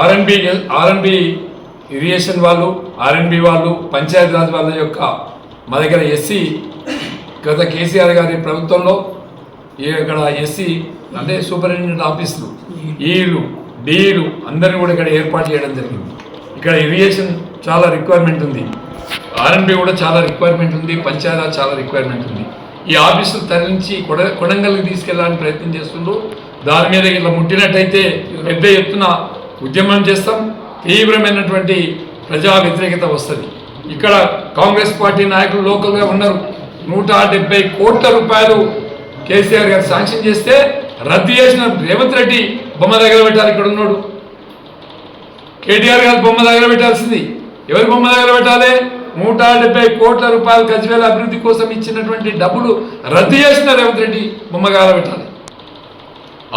R&B RNB irrigation వాళ్ళు RNB వాళ్ళు పంచాయతీరాజ్ వాళ్ళ యొక్క మా దగ్గర ఎస్సీ గత కేసీఆర్ గారి ప్రభుత్వంలో ఈ ఇక్కడ ఎస్సీ అంటే సూపరింటెండెంట్ ఆఫీసులు ఈలు డీలు అందరినీ కూడా ఇక్కడ ఏర్పాటు చేయడం జరిగింది. ఇక్కడ ఇరిగేషన్ చాలా రిక్వైర్మెంట్ ఉంది. ఆర్ఎన్బి కూడా చాలా రిక్వైర్మెంట్ ఉంది పంచాయతీరాజ్ చాలా రిక్వైర్మెంట్ ఉంది. ఈ ఆఫీసులు తరలించి కొడ కొడంగల్కి తీసుకెళ్ళడానికి ప్రయత్నం చేస్తుండ్రు. దాని మీద ఇలా ముట్టినట్టయితే పెద్ద ఎత్తున ఉద్యమం చేస్తాం. తీవ్రమైనటువంటి ప్రజా వ్యతిరేకత వస్తుంది. ఇక్కడ కాంగ్రెస్ పార్టీ నాయకులు లోకల్గా ఉన్నారు. నూట డెబ్బై కోట్ల రూపాయలు కేసీఆర్ గారు శాంక్షన్ చేస్తే రద్దు చేసిన రేవంత్ రెడ్డి బొమ్మ దగ్గర పెట్టాలి ఇక్కడ ఉన్నాడు. కేటీఆర్ గారు బొమ్మ దగ్గర పెట్టాల్సింది ఎవరి బొమ్మ దగ్గర పెట్టాలి నూట డెబ్బై కోట్ల రూపాయలు గజ్వేల అభివృద్ధి కోసం ఇచ్చినటువంటి డబ్బులు రద్దు చేసిన రేవంత్ రెడ్డి బొమ్మ దగ్గర పెట్టాలి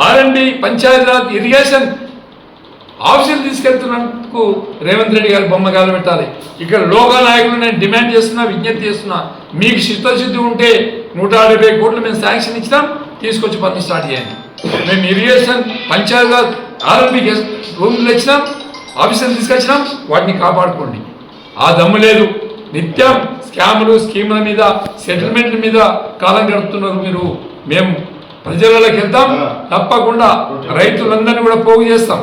ఆర్ఎండి పంచాయతీరాజ్ ఇరిగేషన్ ఆఫీసులు తీసుకెళ్తున్నందుకు రేవంత్ రెడ్డి గారి బొమ్మ గాలు పెట్టాలి. ఇక్కడ లోక నాయకులు నేను డిమాండ్ చేస్తున్నా విజ్ఞప్తి చేస్తున్నా. మీకు చిత్తశుద్ధి ఉంటే నూట డెబ్బై కోట్లు మేము శాంక్షన్ ఇచ్చినాం తీసుకొచ్చి పనులు స్టార్ట్ చేయండి. మేము ఇరిగేషన్ పంచాయతీరాజ్ ఆర్ఎంపీ రూమ్లు ఇచ్చినాం ఆఫీసులు తీసుకొచ్చినాం వాటిని కాపాడుకోండి. ఆ దమ్ము లేదు. నిత్యం స్కాములు స్కీముల మీద సెటిల్మెంట్ల మీద కాలం గడుపుతున్నారు మీరు. మేము ప్రజలలోకి వెళ్తాం తప్పకుండా రైతులందరినీ కూడా పోగు చేస్తాం.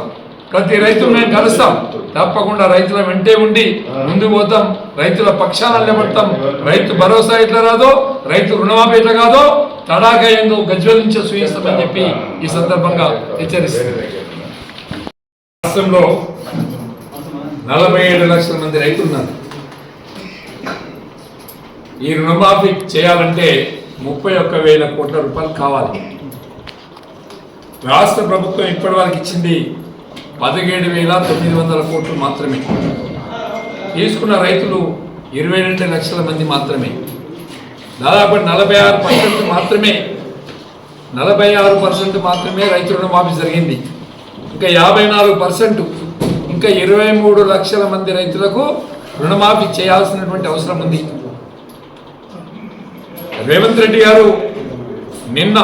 ప్రతి రైతులు మేము కలుస్తాం. తప్పకుండా రైతుల వెంటే ఉండి ముందు పోతాం. రైతుల పక్షాన నిలబడతాం. రైతు భరోసా ఎట్లా రాదో రైతు రుణమాఫీ ఎట్లా కాదో తడాకయంగా గజ్వలించే సూచిస్తామని చెప్పి ఈ సందర్భంగా హెచ్చరిస్తుంది రాష్ట్రంలో నలభై ఏడు లక్షల మంది రైతులు ఉన్నారు ఈ రుణమాఫీ చేయాలంటే ముప్పై ఒక్క వేల కోట్ల రూపాయలు కావాలి. రాష్ట్ర ప్రభుత్వం ఇప్పటి వరకు ఇచ్చింది పదిహేడు వేల తొమ్మిది వందల కోట్లు మాత్రమే. తీసుకున్న రైతులు ఇరవై రెండు లక్షల మంది మాత్రమే. దాదాపు నలభై ఆరు పర్సెంట్ మాత్రమే నలభై ఆరు పర్సెంట్ మాత్రమే రైతు రుణమాఫీ జరిగింది. ఇంకా యాభై నాలుగు పర్సెంట్ ఇంకా ఇరవై మూడు లక్షల మంది రైతులకు రుణమాఫీ చేయాల్సినటువంటి అవసరం ఉంది. రేవంత్ రెడ్డి గారు నిన్న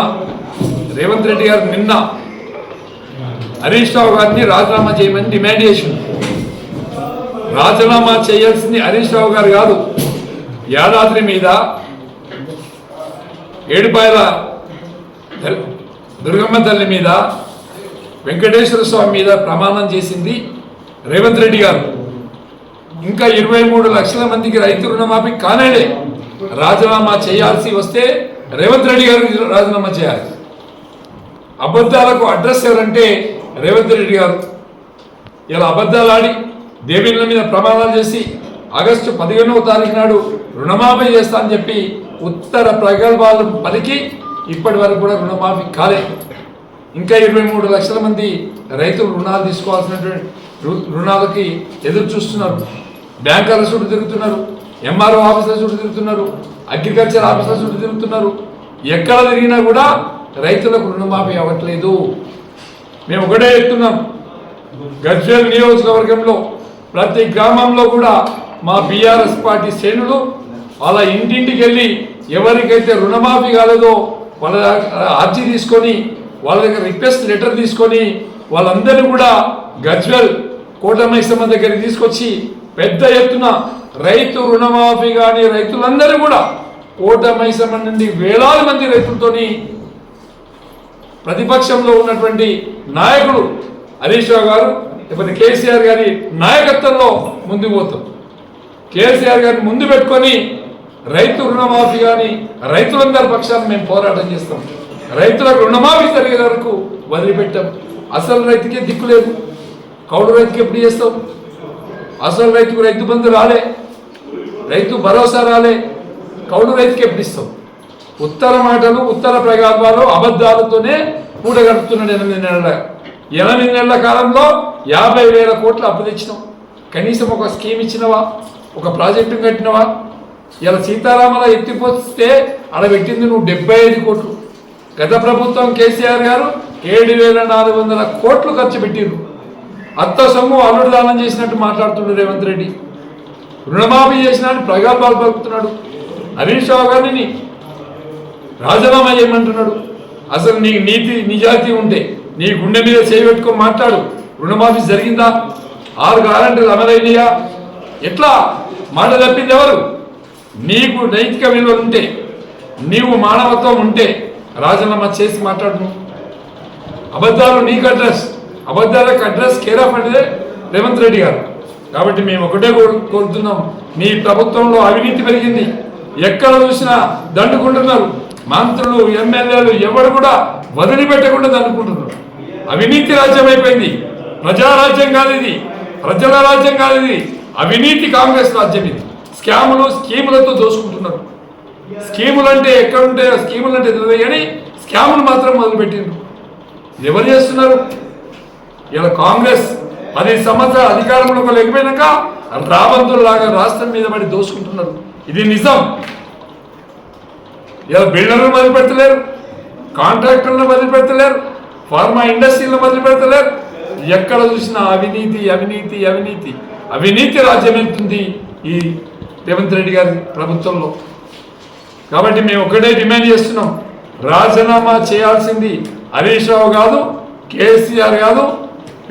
రేవంత్ రెడ్డి గారు నిన్న హరీష్ రావు గారిని రాజీనామా చేయమని డిమాండ్ చేసింది రాజీనామా చేయాల్సింది హరీష్ రావు గారు కాదు. యాదాద్రి మీద ఏడుపాయల దుర్గమ్మ తల్లి మీద వెంకటేశ్వర స్వామి మీద ప్రమాణం చేసింది రేవంత్ రెడ్డి గారు. ఇంకా ఇరవై మూడు లక్షల మందికి రైతు రుణమాఫీ కానేడే రాజీనామా చేయాల్సి వస్తే రేవంత్ రెడ్డి గారు రాజీనామా చేయాలి. అబద్ధాలకు అడ్రస్ ఎవరంటే రేవంత్ రెడ్డి గారు ఇలా అబద్ధాలు ఆడి దేవీళ్ళ మీద ప్రమాదాలు చేసి ఆగస్టు పదిహేనవ తారీఖు నాడు రుణమాఫీ చేస్తా అని చెప్పి ఉత్తర ప్రగల్భాలు పలికి ఇప్పటి వరకు కూడా రుణమాఫీ కాలేదు ఇంకా ఇరవై మూడు లక్షల మంది రైతులు రుణాలు తీసుకోవాల్సినటువంటి రు- రుణాలకి ఎదురు చూస్తున్నారు. బ్యాంకర్ల చుట్టూ తిరుగుతున్నారు. ఎంఆర్ఓ ఆఫీసర్ల చుట్టూ తిరుగుతున్నారు. అగ్రికల్చర్ ఆఫీసర్ల చుట్టూ తిరుగుతున్నారు. ఎక్కడ తిరిగినా కూడా రైతులకు రుణమాఫీ అవ్వట్లేదు. మేము ఒకటే చెప్తున్నాం. గజ్వేల్ నియోజకవర్గంలో ప్రతి గ్రామంలో కూడా మా బీఆర్ఎస్ పార్టీ శ్రేణులు వాళ్ళ ఇంటింటికి వెళ్ళి ఎవరికైతే రుణమాఫీ కాలేదో వాళ్ళ దగ్గర అర్జీ తీసుకొని వాళ్ళ దగ్గర రిక్వెస్ట్ లెటర్ తీసుకొని వాళ్ళందరినీ కూడా గజ్వెల్ కోటమైసమ్మ దగ్గరికి తీసుకొచ్చి పెద్ద ఎత్తున రైతు రుణమాఫీ కానీ రైతులందరూ కూడా కోటమైసమ్మ నుండి వేలాది మంది రైతులతోని ప్రతిపక్షంలో ఉన్నటువంటి నాయకుడు హరీష్ రావు గారు లేకపోతే కేసీఆర్ గారి నాయకత్వంలో ముందుకు పోతాం. కేసీఆర్ గారిని ముందు పెట్టుకొని రైతు రుణమాఫీ కానీ రైతులందరి పక్షాన్ని మేము పోరాటం చేస్తాం. రైతులకు రుణమాఫీ జరిగే వరకు వదిలిపెట్టాం. అసలు రైతుకే దిక్కు లేదు. కౌడు రైతుకి ఎప్పుడు చేస్తాం? అసలు రైతుకు రైతు బంధు రాలే. రైతు భరోసా రాలే. కౌడు రైతుకి ఎప్పుడు ఇస్తాం? ఉత్తర మాటలు ఉత్తర ప్రగల్భాలు అబద్ధాలతోనే కూడగడుతున్నాడు గడుపుతున్నాడు ఎనిమిది నెలల. ఎనిమిది నెలల కాలంలో యాభై వేల కోట్లు అప్పు తెచ్చినాం. కనీసం ఒక స్కీమ్ ఇచ్చినవా? ఒక ప్రాజెక్టు కట్టినవా? ఇలా సీతారామల ఎత్తిపోస్తే ఆడ పెట్టింది నువ్వు డెబ్బై ఐదు కోట్లు. గత ప్రభుత్వం కేసీఆర్ గారు ఏడు వేల నాలుగు వందల కోట్లు ఖర్చు పెట్టిండ్రు అత్త సొమ్ము అల్లుడు దానం చేసినట్టు మాట్లాడుతున్నాడు రేవంత్ రెడ్డి. రుణమాఫీ చేసినాడు ప్రగల్భాలు పలుకుతున్నాడు. హరీష్ రావు గారిని రాజీనామా చేయమంటున్నాడు. అసలు నీకు నీతి నిజాయితీ ఉంటే నీ గుండె మీద చేయబెట్టుకొని మాట్లాడు. రుణమాఫీ జరిగిందా? ఆరు గ్యారంటీలు అమలైనయా? ఎట్లా? మాట తప్పింది ఎవరు? నీకు నైతిక విలువలు ఉంటే నీవు మానవత్వం ఉంటే రాజీనామా చేసి మాట్లాడు అబద్ధాలు నీకు అడ్రస్ అబద్ధాలకు అడ్రస్ కేర్ ఆఫ్ అంటే రేవంత్ రెడ్డి గారు. కాబట్టి మేము ఒకటే కోరుతున్నాం. మీ ప్రభుత్వంలో అవినీతి పెరిగింది. ఎక్కడ చూసినా దండుకుంటున్నారు. మంత్రులు ఎమ్మెల్యేలు ఎవరు కూడా వదిలిపెట్టకుండా అనుకుంటున్నారు. అవినీతి రాజ్యం అయిపోయింది. ప్రజారాజ్యం కాదు ఇది ప్రజల రాజ్యం కాదు ఇది అవినీతి కాంగ్రెస్ రాజ్యం ఇది. స్కాములు స్కీములతో దోసుకుంటున్నారు స్కీములు అంటే ఎక్కడుంటే స్కీములు అంటే తెలియదు కానీ స్కాములు మాత్రం మొదలుపెట్టిండ్రు. ఎవరు చేస్తున్నారు? ఇలా కాంగ్రెస్ పది సంవత్సరాల అధికారంలోకి లేకపోయినాక రాబందుల్లాగా రాష్ట్రం మీద పడి దోసుకుంటున్నారు ఇది నిజం. ఇలా బిల్డర్లు మొదలు పెడతలేరు కాంట్రాక్టర్లు మొదలు పెడతలేరు ఫార్మా ఇండస్ట్రీలు మొదలు పెడతలేరు ఎక్కడ చూసినా అవినీతి అవినీతి అవినీతి. అవినీతి రాజ్యం ఎంతుంది ఈ రేవంత్ రెడ్డి గారి ప్రభుత్వంలో. కాబట్టి మేము ఒకటే డిమాండ్ చేస్తున్నాం. రాజీనామా చేయాల్సింది హరీష్ రావు కాదు కేసీఆర్ కాదు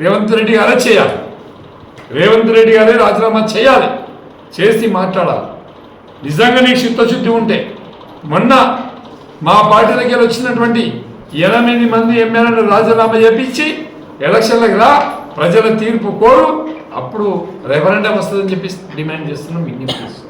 రేవంత్ రెడ్డి గారే చేయాలి. రేవంత్ రెడ్డి గారే రాజీనామా చేయాలి. చేసి మాట్లాడాలి. నిజంగా నీకు చిత్తశుద్ధి ఉంటే మొన్న మా పార్టీ దగ్గర వచ్చినటువంటి ఎనిమిది మంది ఎమ్మెల్యేలను రాజీనామా చేపించి ఎలక్షన్లకు రా ప్రజల తీర్పు కోరు అప్పుడు రెఫరెండం వస్తుందని చెప్పి డిమాండ్ చేస్తున్నాం విజ్ఞప్తి